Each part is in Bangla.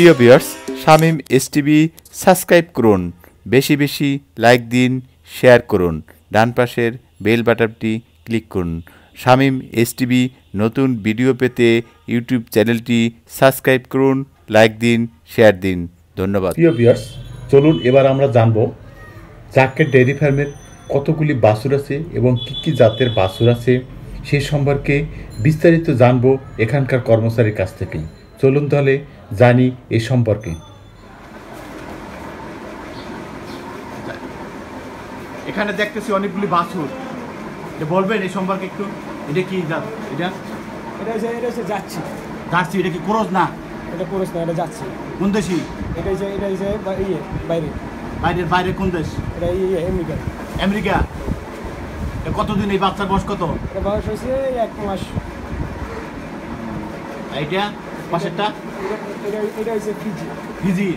প্রিয় viewers, Shamim S TV subscribe করুন, বেশি বেশি লাইক দিন, শেয়ার করুন, ডান পাশের বেল বাটনটি ক্লিক করুন। শামিম এস টিভি নতুন ভিডিও পেতে ইউটিউব চ্যানেলটি সাবস্ক্রাইব করুন, লাইক দিন, শেয়ার দিন। ধন্যবাদ। প্রিয় ভিউয়ার্স, চলুন এবার আমরা জানব জাকের ডেয়ারি ফার্মের কতগুলি বাছুর আছে এবং কী কী জাতের বাছুর আছে সেই সম্পর্কে বিস্তারিত জানব এখানকার কর্মচারীর কাছ থেকেই। চলুন তাহলে জানি এই সম্পর্কে। এখানে দেখতেছি অনেকগুলি বাছুর। যে বলবেন এই সম্পর্কে একটু এটা কি এটা? এটা হচ্ছে এটা হচ্ছে যাচ্ছি। জার্সি এটা কি ক্রোজ না? এটা করিস না এটা যাচ্ছি। কোন দেশি? এটা হচ্ছে এটা হচ্ছে বা- ইয়ে বাইরে। বাইরের বাইরে কোন দেশ? এটা ইয়ে আমেরিকা। আমেরিকা? কতদিন এই বাচ্চার বয়স কত? এটা বয়স হয়েছে এক মাস। এইটা? পাশেরটা এটা- হচ্ছে ফিজি ফিজি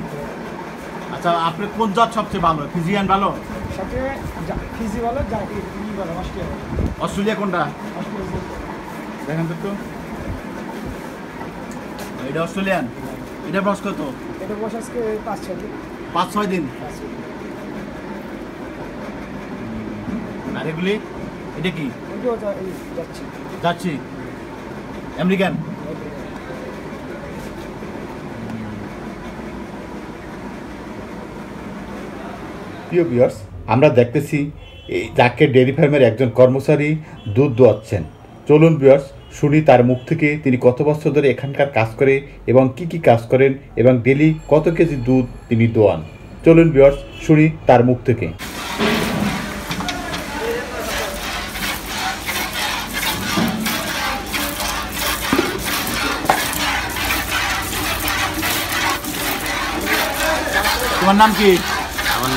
আচ্ছা আপনার কোন জাত সবচেয়ে ভালো? ফিজিয়ান ভালো? ফিজি ভালো ভালো অস্ট্রেলিয়া অস্ট্রেলিয়া কোনটা? দেখেন তো এটা অস্ট্রেলিয়ান এটা বয়স কত? এটা আজকে পাঁচ ছয় দিন। পাঁচ ছয় দিন? আর এগুলি? এটা কি? যাচ্ছি। যাচ্ছি। আমেরিকান প্রিয় ভিউয়ার্স আমরা দেখতেছি জাকের ডেয়ারি ফার্মের একজন কর্মচারী দুধ দোয়াচ্ছেন। চলুন বিয়ার্স শুনি তার মুখ থেকে তিনি কত বছর ধরে এখানকার কাজ করে এবং কি কি কাজ করেন এবং ডেলি কত কেজি দুধ তিনি দোয়ান। চলুন বিয়ার্স শুনি তার মুখ থেকে। তোমার নাম কি?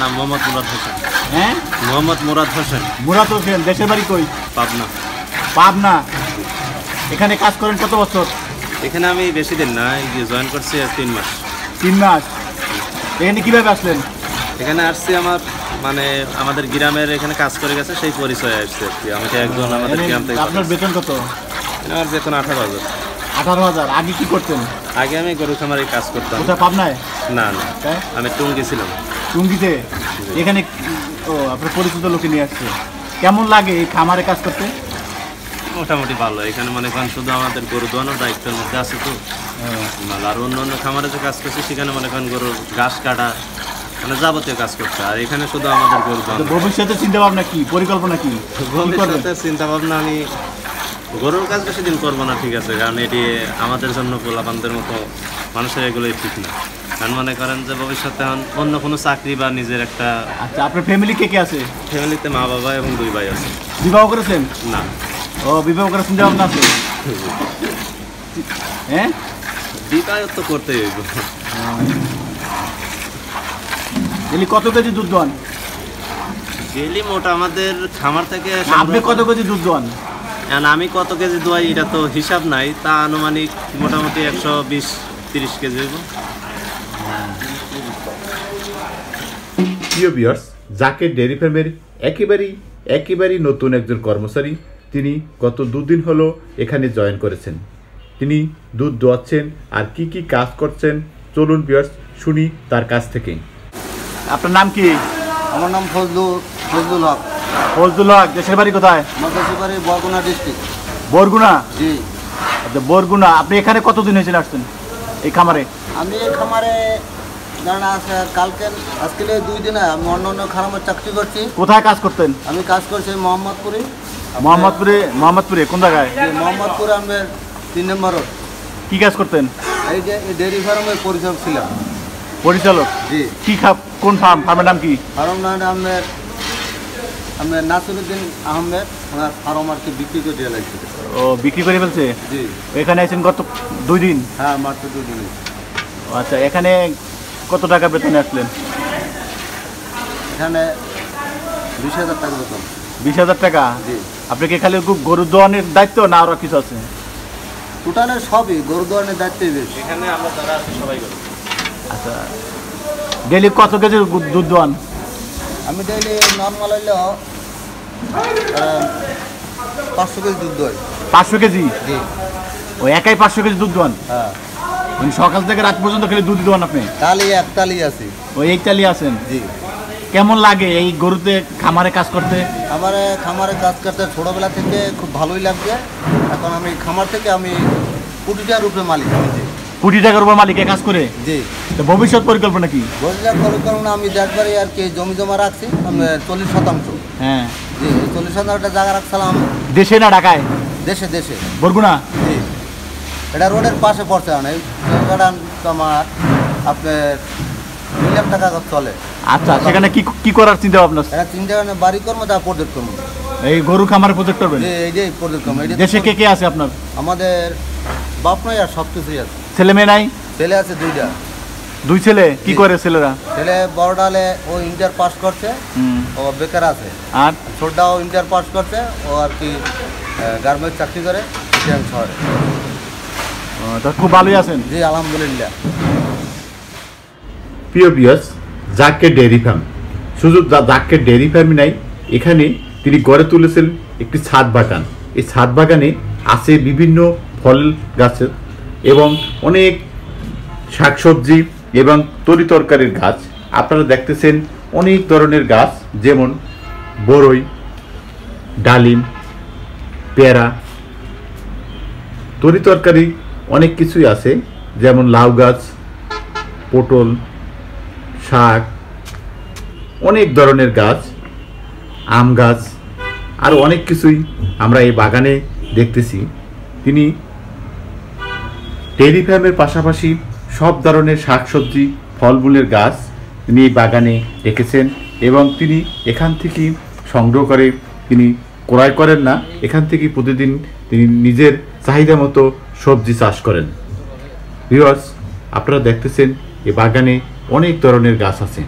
নাম মোহাম্মদ মুরাদ হোসেন। হ্যাঁ? মোহাম্মদ মুরাদ হোসেন। মুরাদ হোসেন দেশের বাড়ি কই? পাবনা। পাবনা। এখানে কাজ করেন কত বছর? এখানে আমি বেশি দিন না জয়েন করছি তিন মাস। তিন মাস। এখানে কীভাবে আসলেন? এখানে আসছি আমার মানে আমাদের গ্রামের এখানে কাজ করে গেছে সেই পরিচয় আসছে আর কি। আমাকে একজন আমাদের গ্রাম থেকে আপনার বেতন কত? আমার বেতন আঠারো হাজার। আঠারো হাজার। আগে কি করতেন? আগে আমি গরু খামারে কাজ করতাম। কোথায় পাবনায়? না না। তাই? আমি টুঙ্গি ছিলাম। টুঙ্গিতে এখানে ও আপনার পরিচিত লোকে নিয়ে আসছে। কেমন লাগে এই খামারে কাজ করতে? মোটামুটি ভালো। এখানে মনে করেন শুধু আমাদের গরু দোয়ানোর দায়িত্বের মধ্যে আছে তো। ভালো আর অন্য অন্য খামারে যে কাজ করছি সেখানে মনে করেন গরুর ঘাস কাটা মানে যাবতীয় কাজ করছে আর এখানে শুধু আমাদের গরু ভবিষ্যতে চিন্তা ভাবনা কি? পরিকল্পনা কি? কি ভবিষ্যতে চিন্তা ভাবনা আমি গরুর কাজ বেশি দিন করব না ঠিক আছে। কারণ এটি আমাদের জন্য গোলাপানদের মতো মানুষের এগুলোই ঠিক না। কারণ মনে করেন যে ভবিষ্যতে অন্য কোনো চাকরি বা নিজের একটা আচ্ছা আপনার ফ্যামিলি কে কে আছে? ফ্যামিলিতে মা বাবা এবং দুই ভাই আছে। বিবাহ করেছেন? না। ও বিবাহ চিন্তা ভাবনা আছে? হ্যাঁ? বিবাহ তো করতেই হইব। এলি কত কেজি দুধ দোয়ান ডেলি মোটা আমাদের খামার থেকে আপনি কত কেজি দুধ দোয়ান এখন আমি কত কেজি দোয়াই এটা তো হিসাব নাই। তা আনুমানিক মোটামুটি একশো বিশ তিরিশ কেজি হইব। প্রিয় ভিউয়ার্স জাকের ডেয়ারি ফার্মের একেবারেই একেবারেই নতুন একজন কর্মচারী। তিনি গত দুদিন হলো এখানে জয়েন করেছেন। তিনি দুধ দোয়াচ্ছেন আর কি কি কাজ করছেন চলুন বিয়ার্স শুনি তার কাছ থেকে। আপনার নাম কি? আমার নাম ফজলু ফজলুল হক। ফজলুল হক দেশের বাড়ি কোথায়? মধ্যশিবাড়ি বরগুনা ডিস্ট্রিক্ট বরগুনা? জি। আচ্ছা বরগুনা আপনি এখানে কতদিন হয়েছিল আসছেন এই খামারে? আমি এই খামারে আছে কালকে আজকে দুই দিনে আমি অন্য অন্য চাকরি করছি। কোথায় কাজ করতেন? আমি কাজ করছি মোহাম্মদপুরে। মোহাম্মদপুরে মোহাম্মদপুরে কোন জায়গায়? মোহাম্মদপুরে আমি তিন নম্বর কি কাজ করতেন? এই যে ডেয়ারি ফার্মের পরিচালক ছিলাম। পরিচালক? জি। কি খাপ কোন ফার্ম? ফার্মের নাম কি? ফার্ম নাম আহমেদ আমি নাসিরুদ্দিন আহমেদ ওনার ফার্ম আর কি বিক্রি করে লাগছে ও বিক্রি করে ফেলছে? জি। এখানে আছেন গত দুই দিন? হ্যাঁ মাত্র দুই দিনে। আচ্ছা এখানে কত টাকা বেতনে আসলেন? এখানে বিশ হাজার টাকা বেতন বিশ হাজার টাকা? জি। আপনি কি খালি গরু দোয়ানের দায়িত্ব না আরও কিছু আছে? টোটালের সবই গরু দোয়ানের দায়িত্বই বেশি। এখানে আমরা যারা আছি সবাই আচ্ছা। ডেলি কত কেজি দুধ দোয়ান? আমি ডেইলি নর্মাল হইলেও পাঁচশো কেজি দুধ দই পাঁচশো কেজি? জি। ও একাই পাঁচশো কেজি দুধ দোয়ান? হ্যাঁ। মানে সকাল থেকে রাত পর্যন্ত খেলে দুধ দেওয়ান আপনি? তালি এক তালি আছি। ওই এক আছেন? জি। কেমন লাগে এই গরুতে খামারে কাজ করতে? আমার খামারে কাজ করতে ছোটোবেলা থেকে খুব ভালোই লাগছে। এখন আমি খামার থেকে আমি কোটিটার উপরে মালিক হয়েছি কোটি টাকার উপর মালিকে কাজ করে? জি। তো ভবিষ্যৎ পরিকল্পনা কি? রোজগার পরিকল্পনা আমি দেখবারই আর কি জমি জমা রাখছি চল্লিশ শতাংশ। হ্যাঁ। জি চল্লিশ শতাংশটা জায়গা রাখছিলাম। দেশে না ঢাকায়? দেশে দেশে। বরগুনা? জি। এটা রোডের পাশে পড়ছে না এই জায়গাটা তোমার আপনার লাখ টাকা চলে। আচ্ছা সেখানে কি কি করার চিন্তা ভাবনা? এটা তিন জায়গা বাড়ি কর্ম যা প্রজেক্ট কর্ম এই গরু খামারে প্রজেক্ট করবেন? এই যে প্রজেক্ট কর্ম এটা দেশে কে কে আছে আপনার? আমাদের বাপ নয় আর সব কিছুই আছে। ছেলে মেয়ে নাই? ছেলে আছে দুইটা। দুই ছেলে? কি করে ছেলেরা? ছেলে বড়ডালে ও ইন্টার পাস করছে ও বেকার আছে। আর? ছোটটাও ইন্টার পাস করছে ও আর কি গার্মেন্টস চাকরি করে শহরে। ও, তা খুব ভালোই আছেন? জি আলহামদুলিল্লাহ। প্রিয় বিয়াস জাকের ডেয়ারি ফার্ম শুধু জা- জাকের ডেয়ারি ফার্মই নাই। এখানে তিনি গড়ে তুলেছেন একটি ছাদ বাগান। এই ছাদ বাগানে আছে বিভিন্ন ফল গাছের এবং অনেক শাকসবজি এবং তরি তরকারির গাছ। আপনারা দেখতেছেন অনেক ধরনের গাছ যেমন বরই ডালিম পেয়ারা। তরি তরকারি অনেক কিছুই আছে, যেমন লাউ গাছ, পটল, শাক, অনেক ধরনের গাছ, আম গাছ আরও অনেক কিছুই আমরা এই বাগানে দেখতেছি। তিনি ডেয়ারি ফার্মের পাশাপাশি সব ধরনের শাকসবজি, ফলমূলের গাছ তিনি এই বাগানে রেখেছেন এবং তিনি এখান থেকে সংগ্রহ করে তিনি ক্রয় করেন না। এখান থেকে প্রতিদিন তিনি নিজের চাহিদা মতো সবজি চাষ করেন। ভিউয়ার্স আপনারা দেখতেছেন এই বাগানে অনেক ধরনের গাছ আছে।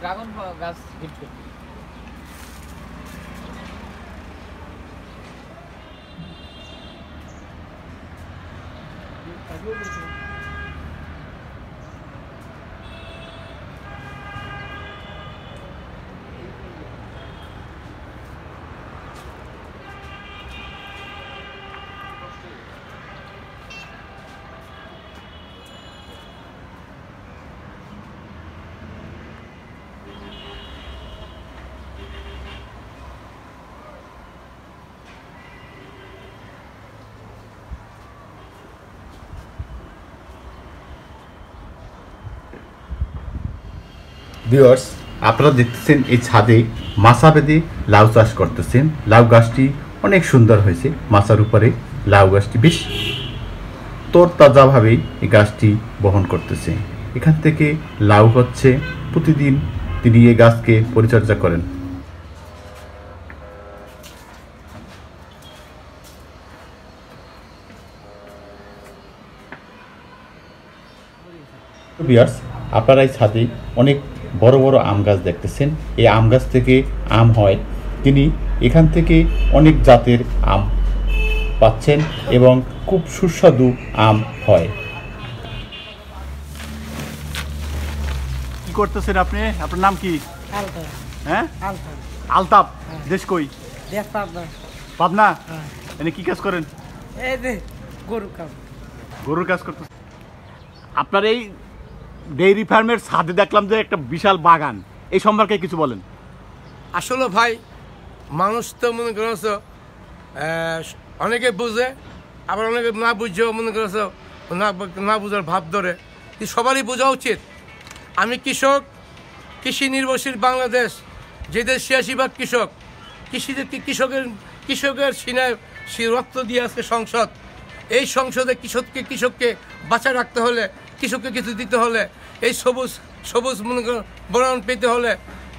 ড্রাগন গাছ গিফট ভিউয়ার্স আপনারা দেখতেছেন এই ছাদে মাছা বেঁধে লাউ চাষ করতেছেন। লাউ গাছটি অনেক সুন্দর হয়েছে। মাছার উপরে লাউ গাছটি বেশ তরতাজাভাবে এই গাছটি বহন করতেছে। এখান থেকে লাউ হচ্ছে প্রতিদিন তিনি এই গাছকে পরিচর্যা করেন। আপনারা এই ছাদে অনেক বড় বড় আম গাছ দেখতেছেন। এই আম গাছ থেকে আম হয়। তিনি এখান থেকে অনেক জাতের আম পাচ্ছেন এবং খুব সুস্বাদু আম হয়। কি করতেছেন আপনি? আপনার নাম কি? হ্যাঁ? আলতা আলতাপ দেশ কই? পাবনা। হ্যাঁ। এনে কি কাজ করেন? এই যে গরু কাম। গরুর কাজ করতেছেন আপনার এই ডেইরি ফার্মের ছাদে দেখলাম যে একটা বিশাল বাগান। এই সম্পর্কে কিছু বলেন। আসলে ভাই, মানুষ তো মনে করছ অনেকে বুঝে, আবার অনেকে না বুঝেও মনে করছ, না না বুঝার ভাব ধরে। সবারই বোঝা উচিত। আমি কৃষক, কৃষি নির্ভরশীল বাংলাদেশ, যে দেশ ছিয়াশি ভাগ কৃষক কৃষিদের কৃষকের কৃষকের সিনায় রক্ত দিয়ে আছে সংসদ। এই সংসদে কৃষককে কৃষককে বাঁচা রাখতে হলে কৃষককে কিছু দিতে হলে, এই সবুজ সবুজ মনে বনায়ন পেতে হলে,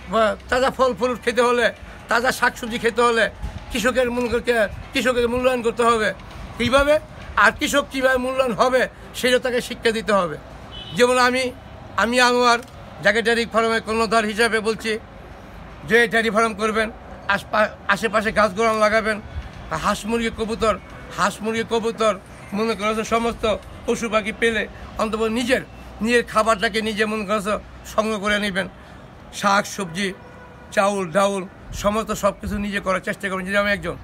বা তাজা ফল, ফুল খেতে হলে, তাজা শাকসবজি খেতে হলে কৃষকের করতে কৃষকের মূল্যায়ন করতে হবে। কীভাবে আর কৃষক কীভাবে মূল্যায়ন হবে, সেটা তাকে শিক্ষা দিতে হবে। যেমন আমি আমি আমার যাকে ডেয়ারি ফার্মের কর্ণধার হিসাবে বলছি, যে ডেয়ারি ফার্ম করবেন আশপা- আশেপাশে গাছ গোড়ান লাগাবেন, হাঁস, মুরগি, কবুতর, হাঁস, মুরগি, কবুতর, মনে করেছে সমস্ত পশু পাখি পেলে অন্তত নিজের নিজের খাবারটাকে নিজে মন করছ সংগ্রহ করে নেবেন। শাক, সবজি, চাউল, ডাউল, সমস্ত সব কিছু নিজে করার চেষ্টা করবেন। যে আমি একজন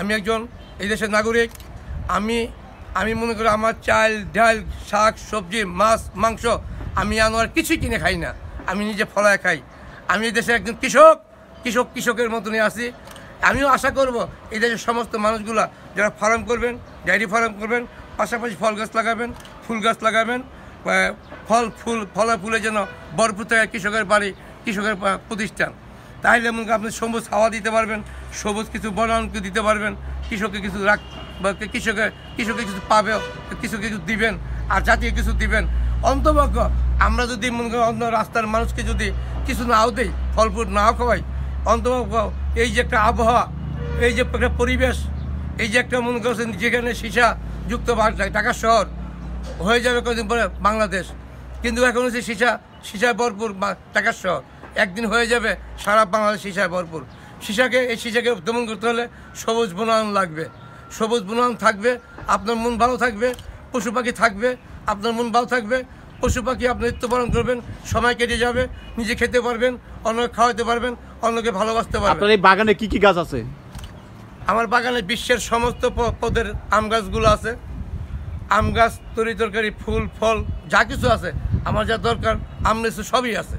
আমি একজন এই দেশের নাগরিক, আমি আমি মনে করি আমার চাল, ডাল, শাক, সবজি, মাছ, মাংস, আমি আনোয়ার কিছুই কিনে খাই না। আমি নিজে ফলায় খাই। আমি এই দেশের একজন কৃষক কৃষক কৃষকের মতনই আছি। আমিও আশা করব এই দেশের সমস্ত মানুষগুলা যারা ফার্ম করবেন ডায়েরি ফার্ম করবেন পাশাপাশি ফল গাছ লাগাবেন, ফুল গাছ লাগাবেন ফল, ফুল, ফলে ফুলে যেন ভরপুর থাকে কৃষকের বাড়ি, কৃষকের প্রতিষ্ঠান। তাহলে মনে করেন আপনি সবুজ হাওয়া দিতে পারবেন, সবুজ কিছু বনায়নকে দিতে পারবেন, কৃষককে কিছু রাখ, বা কৃষকের কৃষকে কিছু পাবে কৃষককে কিছু দিবেন, আর জাতীয় কিছু দিবেন। অন্তপক্ষ আমরা যদি মনে করেন অন্য রাস্তার মানুষকে যদি কিছু নাও দেই, ফল ফুল নাও খাওয়াই, অন্তপক্ষ এই যে একটা আবহাওয়া, এই যে একটা পরিবেশ, এই যে একটা মনে করছেন যেখানে সীসা যুক্ত ঢাকা শহর হয়ে যাবে কদিন পরে বাংলাদেশ। কিন্তু এখন হচ্ছে সীসা, সীসায় ভরপুর ঢাকার শহর। একদিন হয়ে যাবে সারা বাংলাদেশ সীসায় ভরপুর। সীসাকে, এই সীসাকে দমন করতে হলে সবুজ বনায়ন লাগবে। সবুজ বনায়ন থাকবে, আপনার মন ভালো থাকবে, পশু পাখি থাকবে, আপনার মন ভালো থাকবে, পশু পাখি আপনি পালন করবেন, সময় কেটে যাবে, নিজে খেতে পারবেন, অন্যকে খাওয়াতে পারবেন, অন্যকে ভালোবাসতে পারবেন। এই বাগানে কি কি গাছ আছে? আমার বাগানে বিশ্বের সমস্ত পদের আম গাছগুলো আছে। আম গাছ, তরি তরকারি, ফুল, ফল, যা কিছু আছে, আমার যা দরকার, আম সবই আছে।